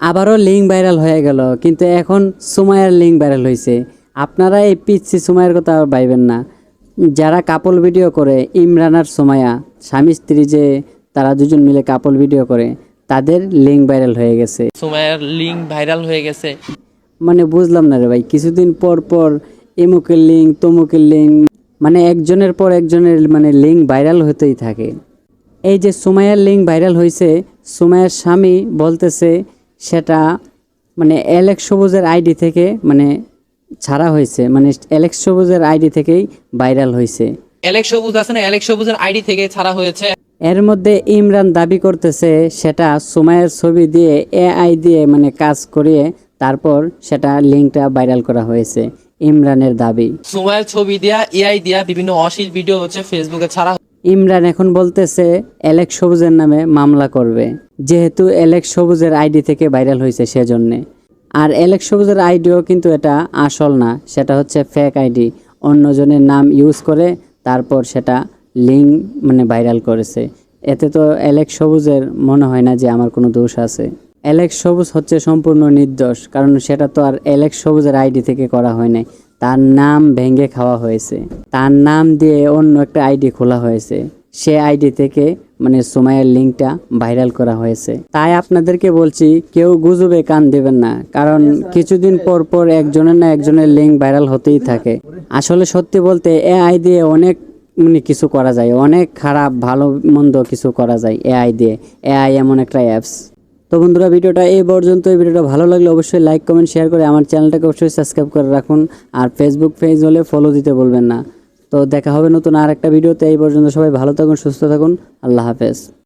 আবারও link viral হয়ে গেল কিন্তু এখন সুমাইয়ের লিঙ্ক ভাইরাল হয়েছে আপনারা এই পিচ্ছি সুমাইয়ের কথা আর ভাইবেন না। যারা কাপল ভিডিও করে ইমরান আর সুমাইয়া স্বামী স্ত্রী যে তারা দুজন মিলে কাপল ভিডিও করে তাদের লিঙ্ক ভাইরাল হয়ে গেছে। সুমাইয়ের লিঙ্ক ভাইরাল হয়ে গেছে। মানে বুঝলাম না রে ভাই কিছুদিন পর পর এমুকের লিঙ্ক তমুকের লিঙ্ক মানে একজনের পর একজনের মানে লিঙ্ক ভাইরাল হতেই থাকে। এই যে সুমাইয়ার লিঙ্ক ভাইরাল হয়েছে সুমাইয়ার স্বামী বলতেছে সেটা মানে অ্যালেক্স সবুজের আইডি থেকে মানে ছাড়া হয়েছে। মানে অ্যালেক্স সবুজের আইডি থেকেই ভাইরাল হয়েছে। অ্যালেক্স সবুজ আছে না? অ্যালেক্স সবুজের আইডি থেকে ছাড়া হয়েছে। এর মধ্যে ইমরান দাবি করতেছে সেটা সুমাইয়ের ছবি দিয়ে এআই দিয়ে মানে কাজ করিয়ে তারপর সেটা লিঙ্কটা ভাইরাল করা হয়েছে ইমরানের দাবি। সুমাইয়ের ছবি দিয়া এআই দিয়া বিভিন্ন অশ্লীল ভিডিও হচ্ছে ফেসবুকে ছাড়া ইমরান এখন বলতেছে অ্যালেক্স সবুজের নামে মামলা করবে। যেহেতু অ্যালেক্স সবুজের আইডি থেকে ভাইরাল হয়েছে সেজন্যে। আর অ্যালেক্স সবুজের আইডিও কিন্তু এটা আসল না, সেটা হচ্ছে ফেক আইডি। অন্যজনের নাম ইউজ করে তারপর সেটা লিঙ্ক মানে ভাইরাল করেছে। এতে তো অ্যালেক্স সবুজের মনে হয় না যে আমার কোনো দোষ আছে। অ্যালেক্স সবুজ হচ্ছে সম্পূর্ণ নির্দোষ, কারণ সেটা তো আর অ্যালেক্স সবুজের আইডি থেকে করা হয় নাই। তার নাম ভেঙে খাওয়া হয়েছে। তার নাম দিয়ে অন্য একটা আইডি খোলা হয়েছে। সে আইডি থেকে মানে সময়ের লিঙ্কটা ভাইরাল করা হয়েছে। তাই আপনাদেরকে বলছি, কেউ গুজবে কান দেবেন না। কারণ কিছুদিন পর পর একজনের না একজনের লিঙ্ক ভাইরাল হতেই থাকে। আসলে সত্যি বলতে এআই দিয়ে অনেক মানে কিছু করা যায়। অনেক খারাপ, ভালো, মন্দ কিছু করা যায় এআই দিয়ে। এআই এমন একটা অ্যাপস। তো বন্ধুরা, ভিডিওটা এই পর্যন্ত। এই ভিডিওটা ভালো লাগলে অবশ্যই লাইক কমেন্ট শেয়ার করে আমার চ্যানেলটাকে অবশ্যই সাবস্ক্রাইব করে রাখুন। আর ফেসবুক পেজ হলে ফলো দিতে বলবেন না। তো দেখা হবে নতুন আর একটা ভিডিওতে। এই পর্যন্ত সবাই ভালো থাকুন, সুস্থ থাকুন। আল্লাহ হাফেজ।